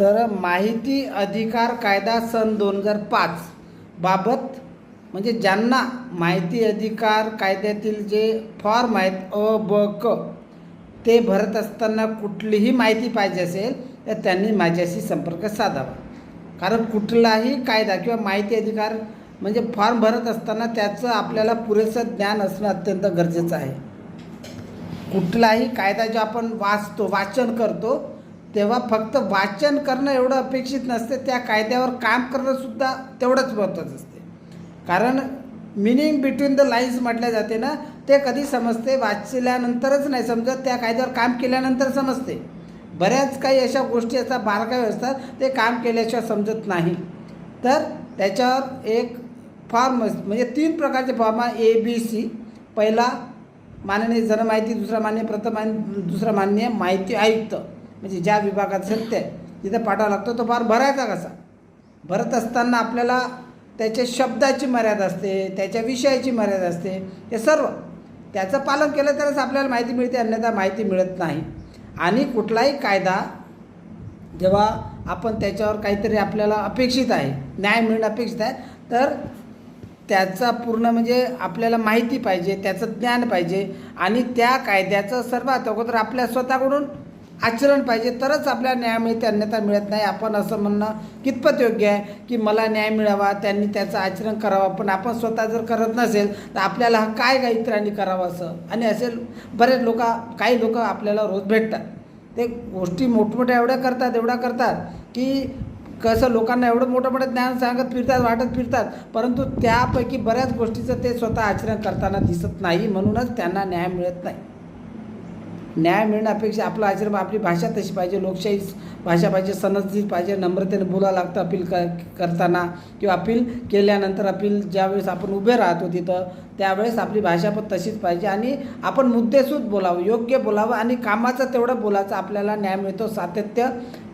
तर माहिती अधिकार कायदा सन दोन हजार पाच बाबत म्हणजे ज्यांना माहिती अधिकार कायद्यातील जे फॉर्म आहेत अ ब क ते भरत असताना कुठलीही माहिती पाहिजे असेल तर त्यांनी माझ्याशी संपर्क साधावा. कारण कुठलाही कायदा किंवा माहिती अधिकार म्हणजे फॉर्म भरत असताना त्याचं आपल्याला पुरेसं ज्ञान असणं अत्यंत गरजेचं आहे. कुठलाही कायदा जो आपण वाचतो वाचन करतो तेव्हा फक्त वाचन करणं एवढं अपेक्षित नसते त्या कायद्यावर काम करणंसुद्धा तेवढंच महत्त्वाचं असते. कारण मिनिंग बिटवीन द लाईन्स म्हटल्या जाते ना ते कधी समजते? वाचल्यानंतरच नाही समजत त्या कायद्यावर काम केल्यानंतर समजते. बऱ्याच काही अशा गोष्टी असतात बारकावे असतात ते काम केल्याशिवाय समजत नाही. तर त्याच्यावर एक फॉर्म म्हणजे तीन प्रकारचे फॉर्म आहे ए बी सी पहिला माननीय जनमाहिती दुसरा मान्य प्रथम मान्य दुसरा मान्य माहिती आयुक्त. म्हणजे ज्या विभागात सत्य आहे तिथे पाठवा लागतो तो फार भरायचा कसा? भरत असताना आपल्याला त्याच्या शब्दाची मर्यादा असते त्याच्या विषयाची मर्यादा असते हे सर्व. त्याचं पालन केलं तरच आपल्याला माहिती मिळते अन्यथा माहिती मिळत नाही. आणि कुठलाही कायदा जेव्हा आपण त्याच्यावर काहीतरी आपल्याला अपेक्षित आहे न्याय मिळणं अपेक्षित आहे तर त्याचा पूर्ण म्हणजे आपल्याला माहिती पाहिजे त्याचं ज्ञान पाहिजे. आणि त्या कायद्याचं सर्वात अगोदर आपल्या स्वतःकडून आचरण पाहिजे तरच आपल्या न्याय मिळते अन्यथा मिळत नाही. आपण असं म्हणणं कितपत योग्य आहे की मला न्याय मिळावा त्यांनी त्याचं आचरण करावं. पण आपण स्वतः जर करत नसेल तर आपल्याला हा काय काय इतरांनी करावं असं? आणि असे बरेच लोक काही लोक आपल्याला रोज भेटतात. ते गोष्टी मोठमोठ्या एवढ्या करतात एवढ्या करतात की कसं लोकांना एवढं मोठं मोठं ज्ञान सांगत फिरतात वाटत फिरतात. परंतु त्यापैकी बऱ्याच गोष्टीचं ते स्वतः आचरण करताना दिसत नाही. म्हणूनच त्यांना न्याय मिळत नाही. न्याय मिळणं अपेक्षा आपलं आचरण आपली भाषा तशी पाहिजे लोकशाही भाषा पाहिजे सनदशीर पाहिजे नम्रतेने बोलावं लागतं अपील क करताना किंवा अपील केल्यानंतर अपील ज्यावेळेस आपण उभे राहतो तिथं त्यावेळेस आपली भाषा पण तशीच पाहिजे आणि आपण मुद्देसूद बोलावं योग्य बोलावं आणि कामाचं तेवढं बोलायचं आपल्याला न्याय मिळतो सातत्य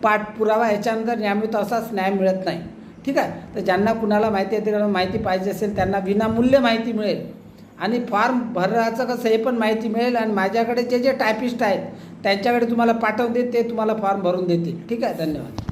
पाठपुरावा याच्यानंतर न्याय मिळतो असाच न्याय मिळत नाही. ठीक आहे? तर ज्यांना कुणाला माहिती आहे माहिती पाहिजे असेल त्यांना विनामूल्य माहिती मिळेल. आणि फॉर्म भरायचं कसं हे पण माहिती मिळेल आणि माझ्याकडे जे जे टायपिस्ट आहेत त्यांच्याकडे तुम्हाला पाठवून देते ते तुम्हाला फॉर्म भरून देतील. ठीक आहे? धन्यवाद.